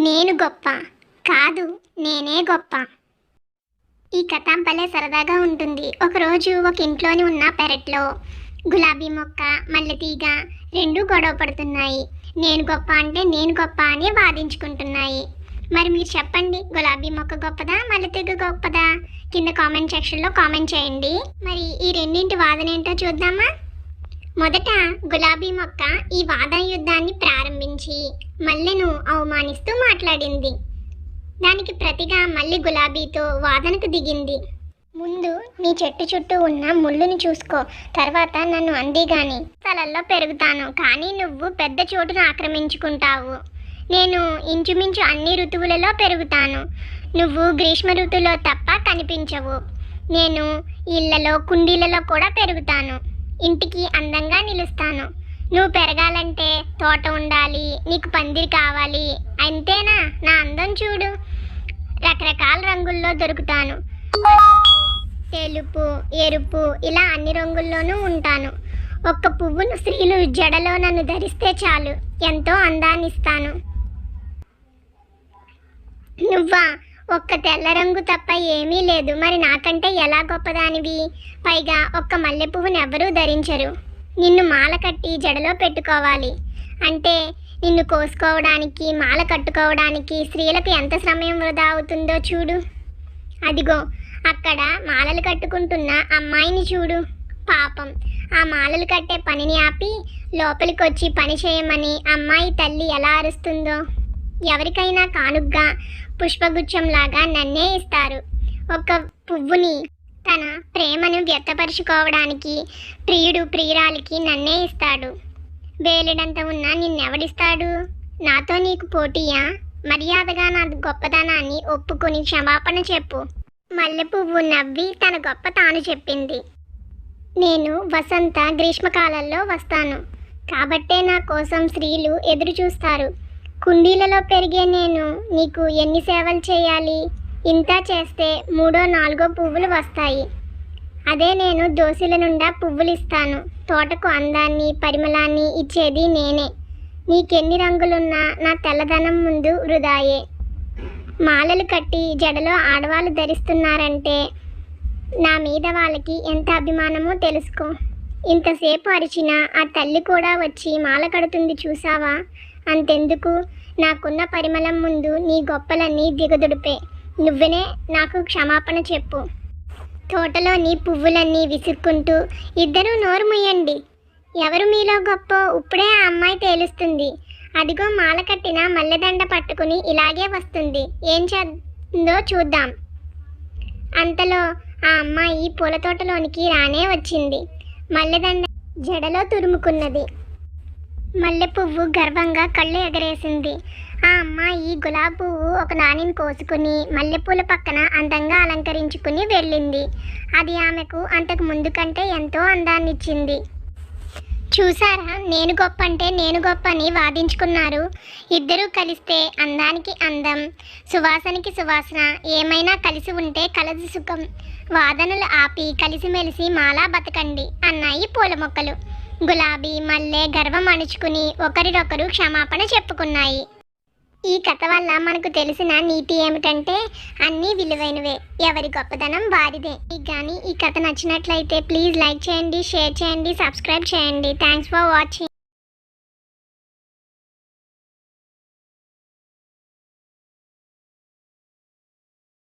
నేను గొప్ప. కాదు నేనే గొప్ప. ఈ కథ భలే సరదాగా ఉంటుంది. ఒకరోజు ఒక ఇంట్లోని ఉన్న పెరట్లో గులాబీ మొక్క మల్లెతీగ రెండు గొడవ పడుతున్నాయి. నేను గొప్ప అంటే నేను గొప్ప అని వాదించుకుంటున్నాయి. మరి మీరు చెప్పండి గులాబీ మొక్క గొప్పదా మల్లెతీగ గొప్పదా? కింద కామెంట్ సెక్షన్లో కామెంట్ చేయండి. మరి ఈ రెండింటి వాదన ఏంటో చూద్దామా? మొదట గులాబీ మొక్క ఈ వాదయుద్ధాన్ని ప్రారంభించి మల్లెను అవమానిస్తూ మాట్లాడింది. దానికి ప్రతిగా మళ్ళీ గులాబీతో వాదనకు దిగింది. ముందు నీ చెట్టు చుట్టూ ఉన్న ముళ్ళుని చూసుకో తర్వాత నన్ను అంది గాని స్థలంలో పెరుగుతాను కానీ నువ్వు పెద్ద చోటును ఆక్రమించుకుంటావు. నేను ఇంచుమించు అన్ని ఋతువులలో పెరుగుతాను. నువ్వు గ్రీష్మ ఋతువులో తప్ప కనిపించవు. నేను ఇళ్ళలో కుండీలలో కూడా పెరుగుతాను. ఇంటికి అందంగా నిలుస్తాను. నువ్వు పెరగాలంటే తోట ఉండాలి నీకు పందిరి కావాలి అంతేనా? నా అందం చూడు. రకరకాల రంగుల్లో దొరుకుతాను. తెలుపు ఎరుపు ఇలా అన్ని రంగుల్లోనూ ఉంటాను. ఒక్క పువ్వును స్త్రీలు జడలో నన్ను ధరిస్తే చాలు. ఎంతో అందాన్ని ఇస్తాను. నువ్వా? ఒక్క తెల్ల రంగు తప్ప ఏమీ లేదు. మరి నాకంటే ఎలా గొప్పదానివి? పైగా ఒక్క మల్లె పువ్వుని ఎవరూ ధరించరు. నిన్ను మాల కట్టి జడలో పెట్టుకోవాలి. అంటే నిన్ను కోసుకోవడానికి మాల కట్టుకోవడానికి స్త్రీలకు ఎంత సమయం వృధా అవుతుందో చూడు. అదిగో అక్కడ మాలలు కట్టుకుంటున్న అమ్మాయిని చూడు. పాపం ఆ మాలలు కట్టే పనిని ఆపి లోపలికొచ్చి పని చేయమని అమ్మాయి తల్లి ఎలా అరుస్తుందో. ఎవరికైనా కానుగ్గా పుష్పగుచ్చంలాగా నన్నే ఇస్తారు. ఒక పువ్వుని తన ప్రేమను వ్యక్తపరుచుకోవడానికి ప్రియుడు ప్రియురాలికి నన్నే ఇస్తాడు. వేలిడంత ఉన్నా నిన్నెవడిస్తాడు? నాతో నీకు పోటీయా? మర్యాదగా నా గొప్పతనాన్ని ఒప్పుకొని క్షమాపణ చెప్పు. మల్లె పువ్వు నవ్వి తన గొప్ప తాను చెప్పింది. నేను వసంత గ్రీష్మకాలంలో వస్తాను. కాబట్టే నా కోసం స్త్రీలు ఎదురు చూస్తారు కుండీలలో పెరిగే నేను నీకు ఎన్ని సేవలు చేయాలి? ఇంత చేస్తే మూడో నాలుగో పువ్వులు వస్తాయి. అదే నేను దోశల నుండా పువ్వులు ఇస్తాను. తోటకు అందాన్ని పరిమళాన్ని ఇచ్చేది నేనే. నీకెన్ని రంగులున్నా నా తెల్లదనం ముందు వృధాయే. మాలలు కట్టి జడలో ఆడవాళ్ళు ధరిస్తున్నారంటే నా మీద వాళ్ళకి ఎంత అభిమానమో తెలుసుకో. ఇంతసేపు అరిచిన ఆ తల్లి కూడా వచ్చి మాల కడుతుంది చూసావా? అంతెందుకు? నాకున్న పరిమళం ముందు నీ గొప్పలన్నీ దిగదుడిపే. నువ్వనే నాకు క్షమాపణ చెప్పు. తోటలోని పువ్వులన్నీ విసుక్కుంటూ ఇద్దరూ నోరు ముయ్యండి ఎవరు మీలో గొప్ప ఇప్పుడే ఆ అమ్మాయి తేలుస్తుంది. అదిగో మాల కట్టిన మల్లెదండ పట్టుకుని ఇలాగే వస్తుంది. ఏం చేద్దో చూద్దాం. అంతలో ఆ అమ్మాయి పూల తోటలోనికి రానే వచ్చింది. మల్లెదండ జడలో తురుముకున్నది. మల్లె పువ్వు గర్వంగా కళ్ళు ఎగరేసింది. ఆ అమ్మాయి గులాబీ పువ్వు ఒక నానిని కోసుకుని మల్లెపూల పక్కన అందంగా అలంకరించుకుని వెళ్ళింది. అది ఆమెకు అంతకు ముందు కంటే ఎంతో అందాన్నిచ్చింది. చూసారా నేను గొప్ప అంటే నేను గొప్ప అని వాదించుకున్నారు. ఇద్దరూ కలిస్తే అందానికి అందం సువాసనకి సువాసన ఏమైనా కలిసి ఉంటే కలసి సుఖం. వాదనలు ఆపి కలిసిమెలిసి మాలా బతకండి అన్నాయి పూల మొక్కలు గులాబీ మల్లె గర్వం అణుచుకుని ఒకరినొకరు క్షమాపణ చెప్పుకున్నాయి. ఈ కథ వల్ల మనకు తెలిసిన నీతి ఏమిటంటే అన్నీ విలువైనవే. ఎవరి గొప్పదనం వారిదే. మీకు కానీ ఈ కథ నచ్చినట్లయితే ప్లీజ్ లైక్ చేయండి షేర్ చేయండి సబ్స్క్రైబ్ చేయండి. Thanks for watching.